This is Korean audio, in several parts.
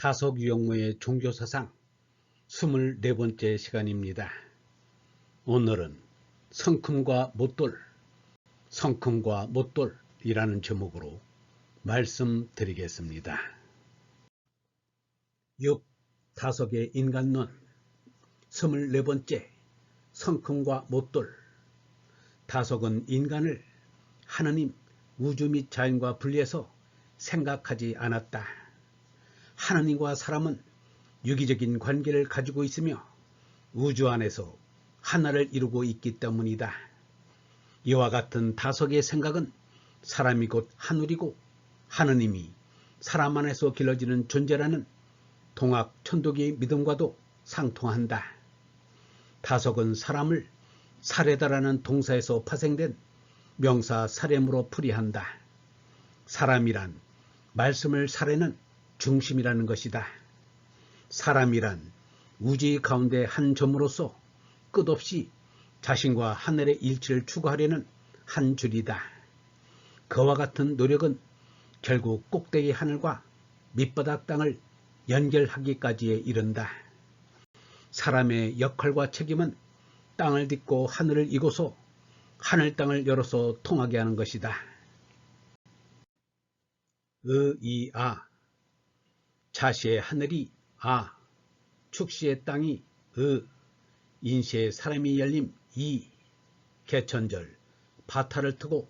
다속 유형무의 종교사상 24번째 시간입니다. 오늘은 성큼과 못돌, 성큼과 못돌이라는 제목으로 말씀드리겠습니다. 6. 다속의 인간론 24번째 성큼과 못돌 다속은 인간을 하느님, 우주 및 자연과 분리해서 생각하지 않았다. 하나님과 사람은 유기적인 관계를 가지고 있으며 우주 안에서 하나를 이루고 있기 때문이다. 이와 같은 다석의 생각은 사람이 곧 하늘이고 하느님이 사람 안에서 길러지는 존재라는 동학 천도기의 믿음과도 상통한다. 다석은 사람을 사례다라는 동사에서 파생된 명사 사렘으로 풀이한다. 사람이란 말씀을 사례는 중심이라는 것이다. 사람이란 우주 가운데 한 점으로서 끝없이 자신과 하늘의 일치를 추구하려는 한 줄이다. 그와 같은 노력은 결국 꼭대기 하늘과 밑바닥 땅을 연결하기까지에 이른다. 사람의 역할과 책임은 땅을 딛고 하늘을 이고서 하늘 땅을 열어서 통하게 하는 것이다. 의이아 자시의 하늘이 아 축시의 땅이 의 인시의 사람이 열림 이 개천절 바타를 트고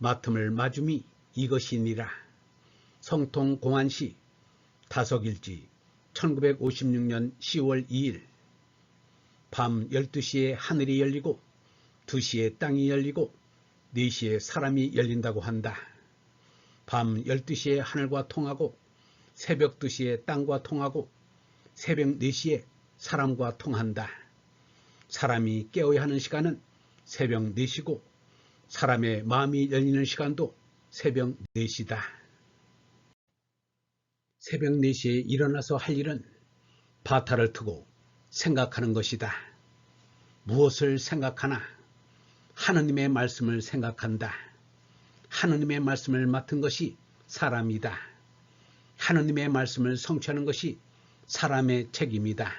마틈을 마줌이 이것이니라 성통 공안시 다석일지 1956년 10월 2일 밤 12시에 하늘이 열리고 2시에 땅이 열리고 4시에 사람이 열린다고 한다. 밤 12시에 하늘과 통하고 새벽 2시에 땅과 통하고 새벽 4시에 사람과 통한다. 사람이 깨어야 하는 시간은 새벽 4시고 사람의 마음이 열리는 시간도 새벽 4시다. 새벽 4시에 일어나서 할 일은 바타를 트고 생각하는 것이다. 무엇을 생각하나? 하느님의 말씀을 생각한다. 하느님의 말씀을 맡은 것이 사람이다. 하느님의 말씀을 성취하는 것이 사람의 책임이다.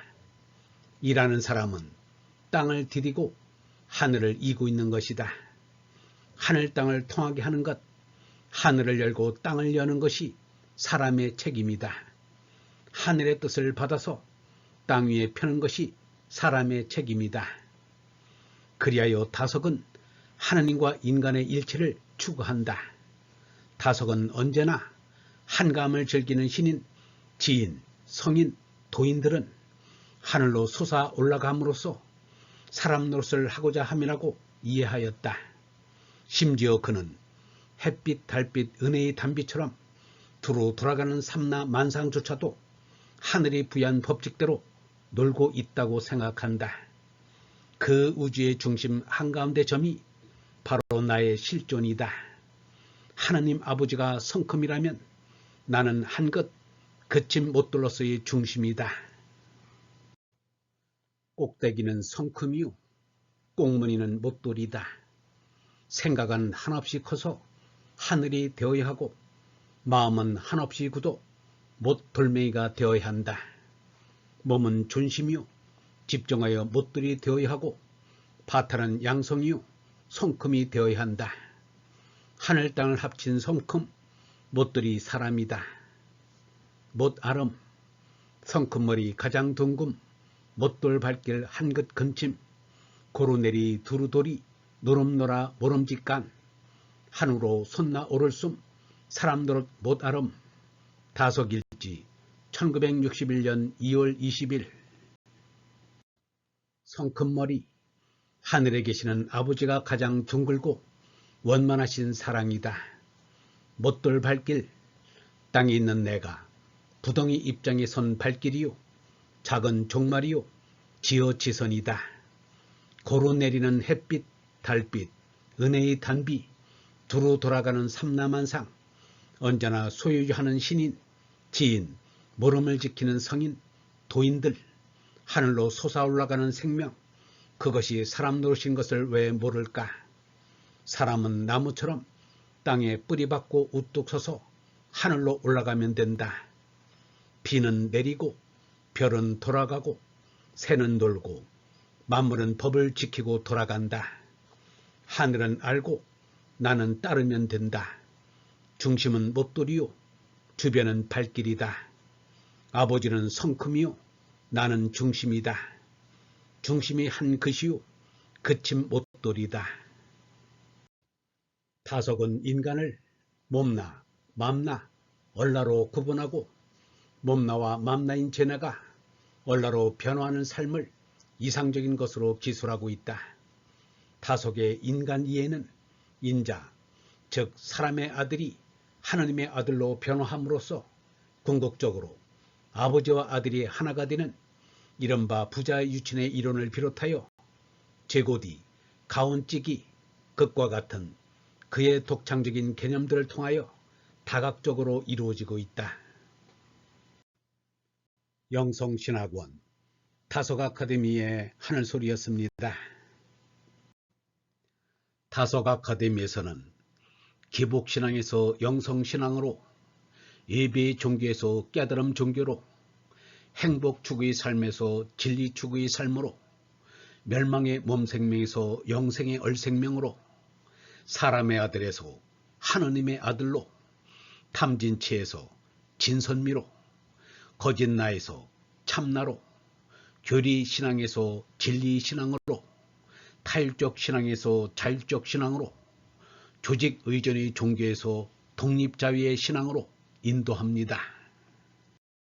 일하는 사람은 땅을 디디고 하늘을 이고 있는 것이다. 하늘 땅을 통하게 하는 것, 하늘을 열고 땅을 여는 것이 사람의 책임이다. 하늘의 뜻을 받아서 땅 위에 펴는 것이 사람의 책임이다. 그리하여 다석은 하나님과 인간의 일체를 추구한다. 다석은 언제나 한감을 즐기는 신인, 지인, 성인, 도인들은 하늘로 솟아 올라감으로써 사람 노릇을 하고자 함이라고 이해하였다. 심지어 그는 햇빛, 달빛, 은혜의 단비처럼 두루 돌아가는 삼나 만상조차도 하늘이 부여한 법칙대로 놀고 있다고 생각한다. 그 우주의 중심 한가운데 점이 바로 나의 실존이다. 하나님 아버지가 성큼이라면 나는 한껏 그침 못들로서의 중심이다. 꼭대기는 성큼이요 꽁무니는 못돌이다. 생각은 한없이 커서 하늘이 되어야 하고 마음은 한없이 굳어 못돌멩이가 되어야 한다. 몸은 존심이요 집중하여 못들이 되어야 하고 바탈은 양성이요 성큼이 되어야 한다. 하늘 땅을 합친 성큼 못들이 사람이다. 못아름 성큼머리 가장 둥금 못돌 발길 한긋 근침 고루내리 두루돌이 노름노라 모름직간 한우로 손나 오를숨 사람 노릇 못아름 다석일지 1961년 2월 20일 성큼머리 하늘에 계시는 아버지가 가장 둥글고 원만하신 사랑이다. 못돌 발길 땅에 있는 내가 부덩이 입장에 선 발길이요 작은 종말이요 지어 지선이다. 고루 내리는 햇빛, 달빛, 은혜의 단비, 두루 돌아가는 삼라만상, 언제나 소유하는 신인, 지인, 모름을 지키는 성인, 도인들, 하늘로 솟아올라가는 생명, 그것이 사람 노릇인 것을 왜 모를까? 사람은 나무처럼 땅에 뿌리 박고 우뚝 서서 하늘로 올라가면 된다. 비는 내리고 별은 돌아가고 새는 돌고 만물은 법을 지키고 돌아간다. 하늘은 알고 나는 따르면 된다. 중심은 못돌이요 주변은 발길이다. 아버지는 성큼이요 나는 중심이다. 중심이 한 것이요 그침 못돌이다. 타석은 인간을 몸나 맘나 얼라로 구분하고 몸나와 맘나인 제나가 얼라로 변화하는 삶을 이상적인 것으로 기술하고 있다. 타석의 인간 이해는 인자, 즉 사람의 아들이 하나님의 아들로 변화함으로써 궁극적으로 아버지와 아들이 하나가 되는 이른바 부자의 유친의 이론을 비롯하여 제고디, 가온찌기, 극과 같은 그의 독창적인 개념들을 통하여 다각적으로 이루어지고 있다. 영성신학원 타석 아카데미의 하늘소리였습니다. 타석 아카데미에서는 기복신앙에서 영성신앙으로 예배 종교에서 깨달음 종교로 행복 추구의 삶에서 진리 추구의 삶으로 멸망의 몸생명에서 영생의 얼생명으로 사람의 아들에서 하느님의 아들로 탐진치에서 진선미로 거짓나에서 참나로 교리 신앙에서 진리 신앙으로 타율적 신앙에서 자율적 신앙으로 조직 의존의 종교에서 독립자위의 신앙으로 인도합니다.